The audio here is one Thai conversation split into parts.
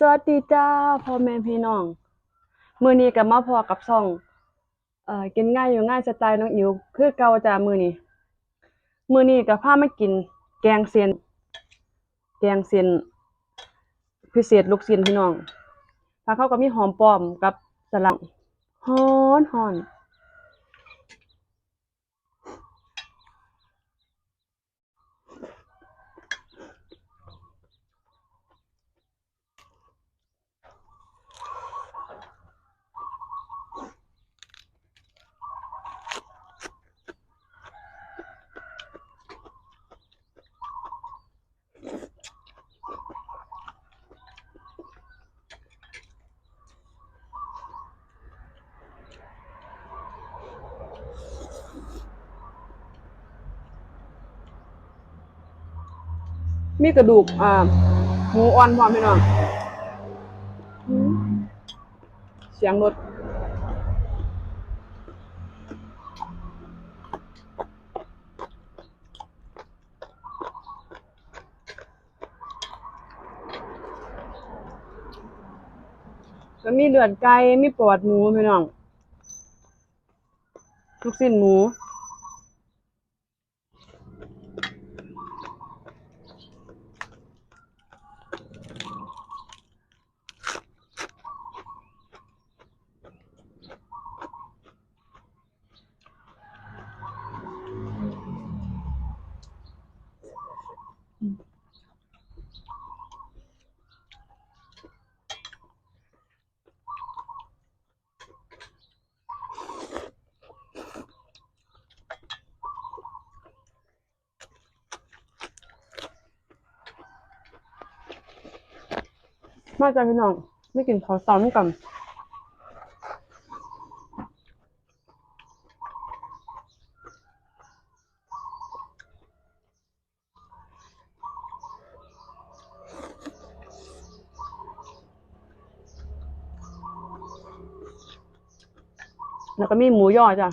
สวัสดีจ้าพ่อแม่พี่น้องมือนี้ก็มาพอกับช่อง เอ่อกินง่ายอยู่ง่ายสไตล์น้องอิ๋วคือเก่าจ้ามือนี้มือนี้ก็พาไมากิน แกงเส้นแกงเส้นพิเศษลูกชิ้นพี่น้องถ้าเขาก็มีหอมป้อมกับสลัดฮอนฮอน มีกระดูกอ่าหมูอ่อนพร้อมพี่น้องเสียงรถก็มีเลือดไก่มีปอดหมูพี่น้องลูกชิ้นหมู มาจ้าพี่น้อง ไม่กินข้าวซ้ำกันแล้วก็มีหมูย่อจ้ะ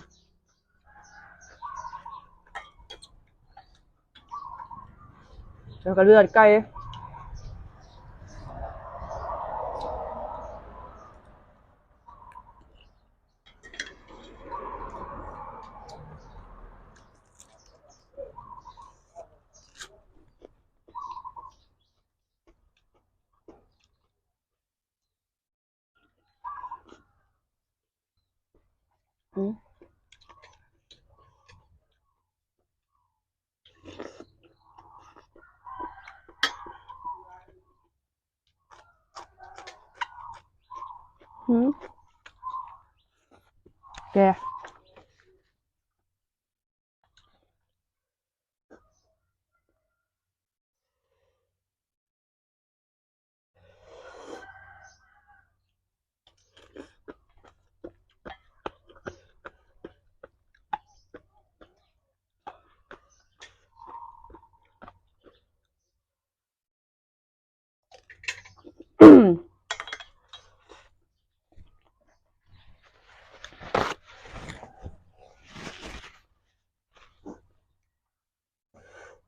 แล้วก็เลือดไก่ อืมหื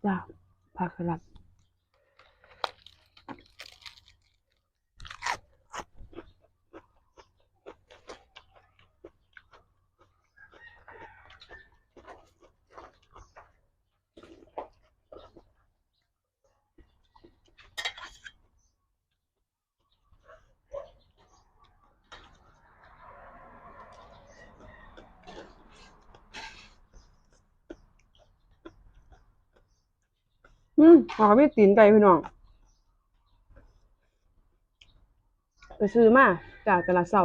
จ้าผักสลัด อืมเขาก็มีตีนไก่พี่น้องไปซื้อมาจากตลาดเช้า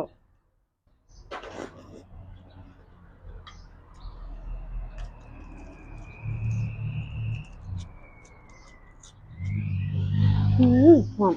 อืมหอม